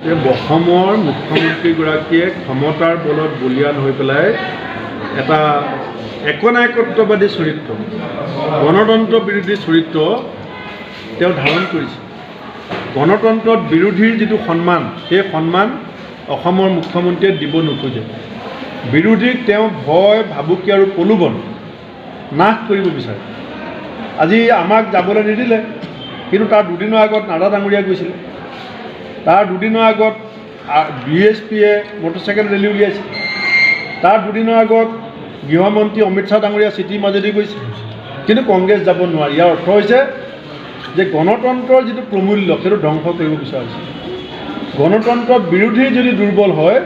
অসমৰ মুখ্যমন্ত্ৰীগৰাকীয়ে ক্ষমতাৰ বলত বলীয়ান হৈ পেলাই এটা একনায়কত্ববাদী চৰিত্ৰ, গণতন্ত্ৰ বিৰোধী চৰিত্ৰ তেওঁ ধাৰণ কৰিছে। গণতন্ত্ৰত বিৰোধীৰ যিটো সন্মান, সেই সন্মান অসমৰ মুখ্যমন্ত্ৰীয়ে দিব নোখোজে। বিৰোধীক তেওঁ ভয়, ভাবুকি আৰু প্ৰলোভন নাশ কৰিব বিচাৰে। আজি আমাক যাবলৈ নিদিলে, কিন্তু তাৰ দুদিনৰ আগত নাডা ডাঙৰীয়া গৈছিলে। তাৰ দুদিনৰ আগত বি এছ পিয়ে মটৰচাইকেল ৰেলী উলিয়াইছে। তাৰ দুদিনৰ আগত গৃহমন্ত্ৰী অমিত শ্বাহ ডাঙৰীয়া চিটিৰ মাজেদি গৈছে। কিন্তু কংগ্ৰেছ যাব নোৱাৰে। ইয়াৰ অৰ্থ হৈছে যে গণতন্ত্ৰৰ যিটো প্ৰমূল্য সেইটো ধ্বংস কৰিব বিচৰা হৈছে। গণতন্ত্ৰত বিৰোধী যদি দুৰ্বল হয়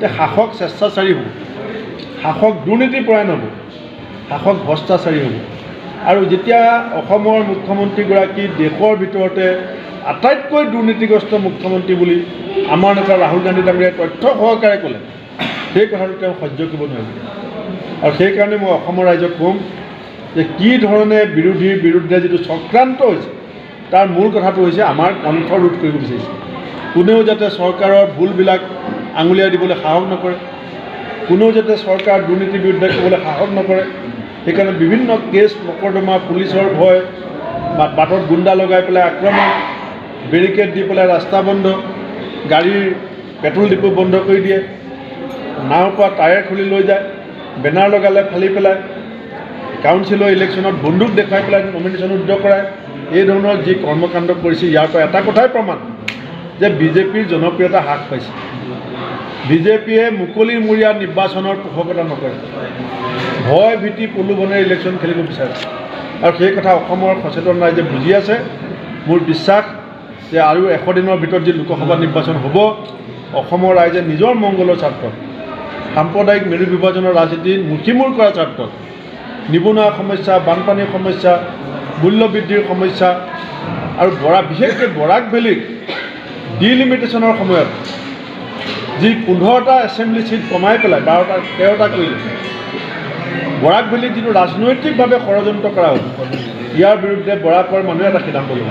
তে শাসক স্বেচ্ছাচাৰী হ'ব। শাসক দুৰ্নীতিপৰায়ণ হ'ব। শাসক ভ্ৰষ্টাচাৰী হ'ব। আৰু যেতিয়া অসমৰ মুখ্যমন্ত্ৰীগৰাকী দেশৰ ভিতৰতে আটাইতকৈ দুৰ্নীতিগ্ৰস্ত মুখ্যমন্ত্ৰী বুলি আমাৰ নেতা ৰাহুল গান্ধী ডাঙৰীয়াই তথ্য সহকাৰে ক'লে, সেই কথাটো তেওঁ সহ্য কৰিব নোৱাৰিব আৰু সেইকাৰণে মই অসমৰ ৰাইজক ক'ম যে কি ধৰণে বিৰোধীৰ বিৰুদ্ধে যিটো চক্ৰান্ত হৈছে, তাৰ মূল কথাটো হৈছে আমাৰ কণ্ঠ ৰোধ কৰিব বিচাৰিছে। কোনেও যাতে চৰকাৰৰ ভুলবিলাক আঙুলিয়াই দিবলৈ সাহস নকৰে, কোনেও যাতে চৰকাৰ দুৰ্নীতিৰ বিৰুদ্ধে ক'বলৈ সাহস নকৰে, সেইকাৰণে বিভিন্ন কেছ মকৰ্দমা পুলিচৰ ভয়, বা বাটত গুণ্ডা লগাই পেলাই আক্ৰমণ বেৰিকেড দি পেলাই ৰাস্তা বন্ধ গাড়ীৰ পেট্ৰল ডিপু বন্ধ কৰি দিয়ে, নাওৰ পৰা টায়াৰ খুলি লৈ যায়, বেনাৰ লগালে ফালি পেলাই, কাউন্সিলৰ ইলেকশ্যনত বন্দুক দেখুৱাই পেলাই নমিনেশ্যন ৰুদ্ধ কৰায়। এই ধৰণৰ যি কৰ্মকাণ্ড কৰিছে, ইয়াৰ পৰা এটা কথাই প্ৰমাণ যে বিজেপিৰ জনপ্ৰিয়তা হ্ৰাস পাইছে। বিজেপিয়ে মুকলিমূৰীয়া নিৰ্বাচনৰ পোষকতা নকৰে। ভয়, ভীতি প্ৰলোভনেৰে ইলেকশ্যন খেলিব বিচাৰে। আৰু সেই কথা অসমৰ সচেতন ৰাইজে বুজি আছে। মোৰ বিশ্বাস যে আৰু এশ দিনৰ ভিতৰত যি লোকসভা নিৰ্বাচন হ'ব, অসমৰ ৰাইজে নিজৰ মংগলৰ স্বাৰ্থত, সাম্প্ৰদায়িক মেৰু বিভাজনৰ ৰাজনীতি মুঠিমূৰ কৰাৰ স্বাৰ্থত, নিবনুৱা সমস্যা, বানপানীৰ সমস্যা, মূল্য বৃদ্ধিৰ সমস্যা আৰু বৰা বিশেষকৈ বৰাক ভেলীক ডিলিমিটেশ্যনৰ সময়ত যি পোন্ধৰটা এছেম্বলি ছিট কমাই পেলাই, বাৰটা, তেৰটা কৰিলে, বৰাক ভেলীত যিটো ৰাজনৈতিকভাৱে ষড়যন্ত্ৰ কৰা হ'ল, ইয়াৰ বিৰুদ্ধে বৰাকৰ মানুহে এটা সিদ্ধান্ত ল'ব।